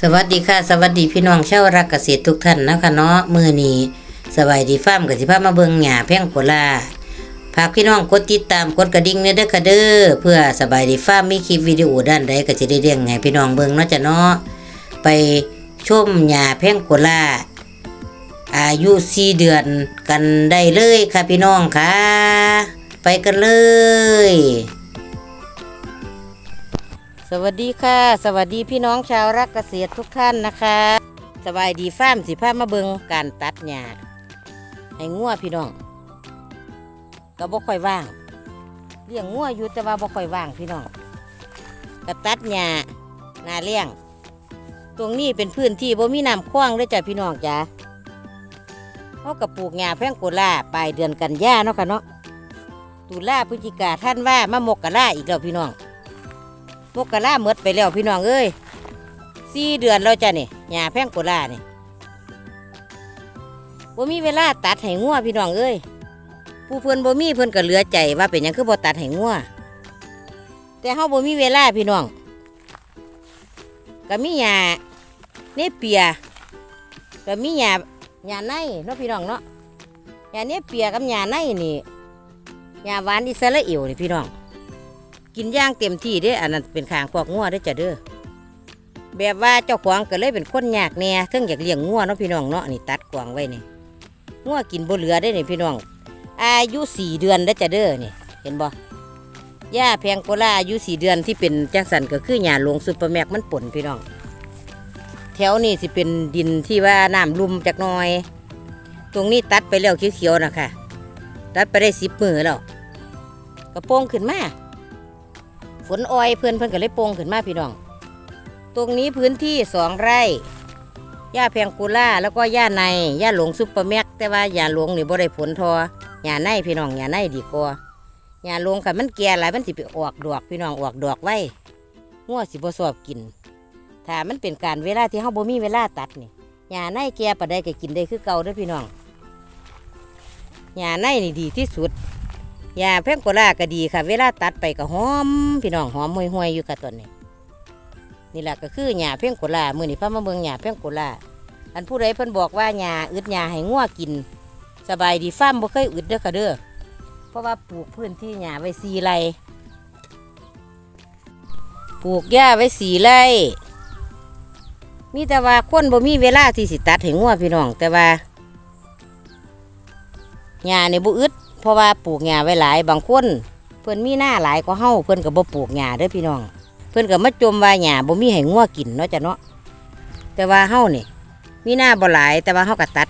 สวัสดีค่ะ สวัสดีพี่น้องชาวรักเกษตรทุกท่านนะคะเนาะมือนี้สบายดีฟ้ามกับสิพาพมาเบิงหญ้าแพงโกลาฝากพี่น้องกดติดตามกดกระดิ่งเนี่ยเด้อค่ะเด้อเพื่อสบายดีฟ้ามมีคลิปวิดีโอด้านใดก็จะได้เรียงให้พี่น้องเบิ่งเนาะจ้ะเนาะไปชมหญ้าแพงโกลาอายุ4เดือนกันได้เลยค่ะพี่น้องค่ะ ไปกันเลย สวัสดีค่ะ สวัสดีพี่น้องชาวรักเกษตรทุกท่านนะคะ สบายดีฟามสิพามาเบิงการตัดหญ้าให้งัวพี่น้องก็บ่ค่อยว่างเลี้ยงงัวอยู่แต่ว่าบ่ค่อยว่างพี่น้องก็ตัดหญ้านาเลี้ยง ตรงนี้เป็นพื้นที่บ่มีน้ำคว้างเลยจ้ะพี่น้องจ้ะเขากับปลูกหญ้าแพงโกลาปลายเดือนกันยาเนาะค่ะเนาะตุลาพฤศจิกาท่านว่ามามกกะลาอีกแล้วพี่น้อง มกกะลาเมดไปแล้วพี่น้องเอ้ยสี่เดือนแล้วจ้ะนี่หญ้าแพงโกลานี่บ่มีเวลาตัดให้งัวพี่น้องเอ้ยผู้เพิ่นบ่มีเพิ่นก็เหลือใจว่าเป็นหยังคือบ่ตัดให้งัวแต่เฮาบ่มีเวลาพี่น้องก็มีหญ้าเนเปียก็มีหญ้าหญ้าในเนาะพี่น้องเนาะหญ้าเนเปียกับหญ้าในนี่หญ้าหวานอิสราเอลนี่พี่น้อง กินย่างเต็มที่เด้ออันนั้นเป็นขางพวกงัวได้จ้ะเด้อแบบว่าเจ้าของก็เลยเป็นคนยากแน่เทิงอยากเลี้ยงงัวเนาะพี่น้องเนาะนี่ตัดกวางไว้นี่งัวกินบ่เหลือได้นี่พี่น้อง อายุสี่เดือนได้จ้ะเด้อนี่ เห็นบ่ย่าแพงโกลาอายุสี่เดือนที่เป็นจังสันก็คือหญ้าหลวงซุปเปอร์แม็กมันป่นพี่น้อง แถวนี้สิเป็นดินที่ว่าน้ำลุ่มจักน่อย ตรงนี้ตัดไปแล้วเขียวๆนะคะตัดไปได้สิบมือแล้วกระโปรงขึ้นมา ฝนออยเพื่อนเพื่อนก็เลยโปงขึ้นมาพี่น้อง ตรงนี้พื้นที่สองไร่หญ้าแพงกูล่าแล้วก็หญ้าในหญ้าหลงซุปเปอร์แม็กแต่ว่าหญ้าหลงนี่บ่ได้ผลทอหญ้าในพี่น้องหญ้าในดีกว่าหญ้าหลงค่ะมันแก่หลายมันสิไปออกดอกพี่น้องออกดอกไว้งัวสิบ่ชอบกิน ถ้ามันเป็นการเวลาที่เฮาบ่มีเวลาตัดนี่หญ้าในแก่ปานใดก็กินได้คือเก่าเด้อพี่น้องหญ้าในนี่ดีที่สุด ยาแพงโกลาก็ดีค่ะ เวลาตัดไปก็หอม พี่น้องหอมห่วยๆอยู่กับต้นนี้ นี่แหละก็คือหญ้าแพงโกลามื่อนี้พามาเบิ่งหญ้าแพงโกลาอันผู้ใดเพิ่นบอกว่าหญ้าอึดหญ้าให้งัวกิน สบายดีฟ้ามบ่เคยอึดเด้อค่ะเด้อเพราะว่าปลูกพื้นที่หญ้าไว้สีไรปลูกหญ้าไว้สีไรมีแต่ว่าคนบ่มีเวลาที่สิตัดให้งัวพี่น้องแต่ว่าหญ้านี่บ่อึด ราะว่าปลูกหญ้าไว้หลายบางคนเพิ่อนมีหน้าหลายก็เฮาเพิ่อนก็บ่ปลูกหญ้าเด้อพี่น้อง เพิ่อนก็มาจมว่าหญ้าบ่มีให้งัวกินเนาะจ้ะเนาะแต่ว่าเฮานี่มีหน้าบ่หลายแต่ว่าเฮาก็ตัด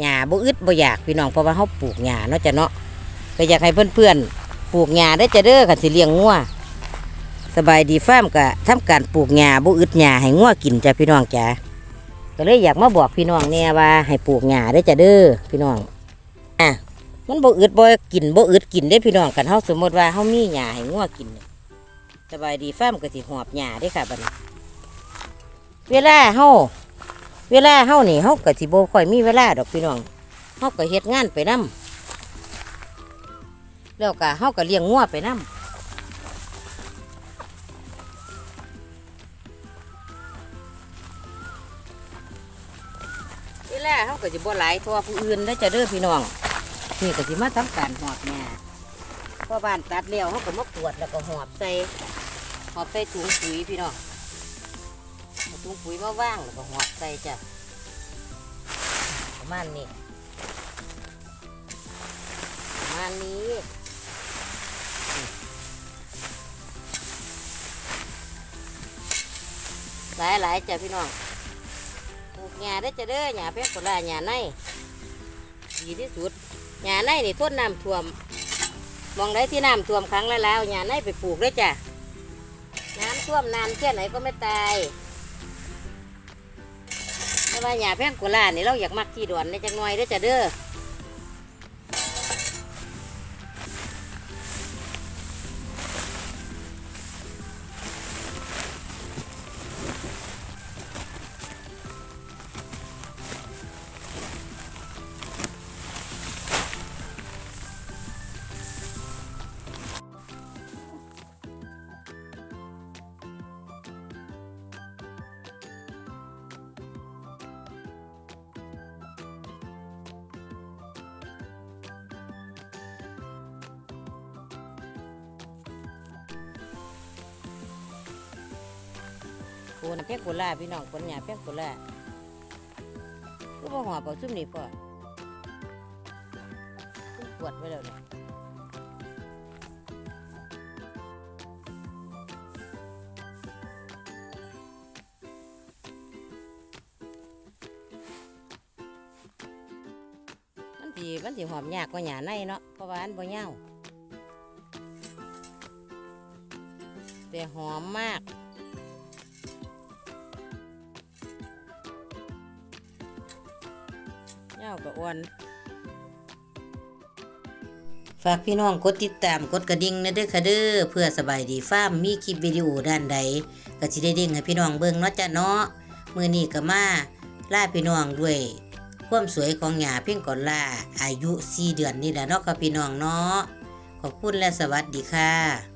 หญ้าบ่อึดบ่อยากพี่น้องเพราะว่าเฮาปลูกหญ้าเนาะจ้ะเนาะก็อยากให้เพื่อนๆปลูกหญ้าได้จ้ะเด้อคันสิเลี้ยงงัวสบายดีฟาร์มก็ทำการปลูกหญ้าบ่อึดหญ้าให้งัวกินจ้ะพี่น้องจ้ะก็เลยอยากมาบอกพี่น้องแน่ว่าให้ปลูกหญ้าได้จ้ะเด้อพี่น้อง มันบ่อึดบ่กินบ่อึดกินได้พี่น้องกันเฮาสมมติว่าเฮามีหญ้าให้งัวกินสบายดีฟาร์มก็สิหอบหญ้าได้ค่ะบัดนี้ เวลาเฮาเวลาเฮานี่เฮาก็สิบ่ค่อยมีเวลาดอกพี่น้องเฮาก็เฮ็ดงานไปนํแล้วก็เฮาก็เลี้ยงงัวไปนํเวลาเฮาก็สิบ่หลายเท่าผู้อื่นได้จ้ะเด้อพี่น้อง นี่ก็สิมาทำการหอบหญ้าพอบ้านตัดแล้วเขาก็มากวดแล้วก็หอบใส่หอบใส่ถุงปุ๋ยพี่น้องถุงปุ๋ยมาว่างแล้วก็หอบใส่จ้ะประมาณนี้ประมาณนี้หลายหลายๆจ้ะพี่น้องปลูกหญ้าได้จะเด้อหญ้าเพียงคนละหญ้าในดีที่สุด หญ้าในนี่ทนน้ำท่วม มองได้ที่น้ำท่วมครั้งแล้วแล้วหญ้าในไปปลูกได้จ้ะ น้ำท่วมนานแค่ไหนก็ไม่ตายแต่ว่าหญ้าแพงกุหลาบนี่เราอยากมักที่ดอนในจังหน่อยได้จ้ะเด้อ ปูนเพียงกุล่าพี่น้องคนหยาเพียงกุล่าก็บ่หอบเอาซุ่มนี่พ่อซุ่มปวดไว้แล้วเนี่ยมันสิมันสิหอมยากกว่าหยาในเนาะเพราะว่าอันบ่ยาวแต่หอมมาก เงากับอ้วนฝากพี่น้องกดติดตามกดกระดิ่งนะเด้อค่ะเด้อเพื่อสบายดีฟ้ามมีคลิปวิดีโอด้านใดก็สิได้เด้งให้พี่น้องเบิ่งเนาะจ้ะเนาะมื้อนี้ก็มาล่าพี่น้องด้วย ความสวยของหญ้าเพียงก่อนล่าอายุ4เดือนนี่แหละเนาะค่ะพี่น้องเนาะขอบคุณและสวัสดีค่ะ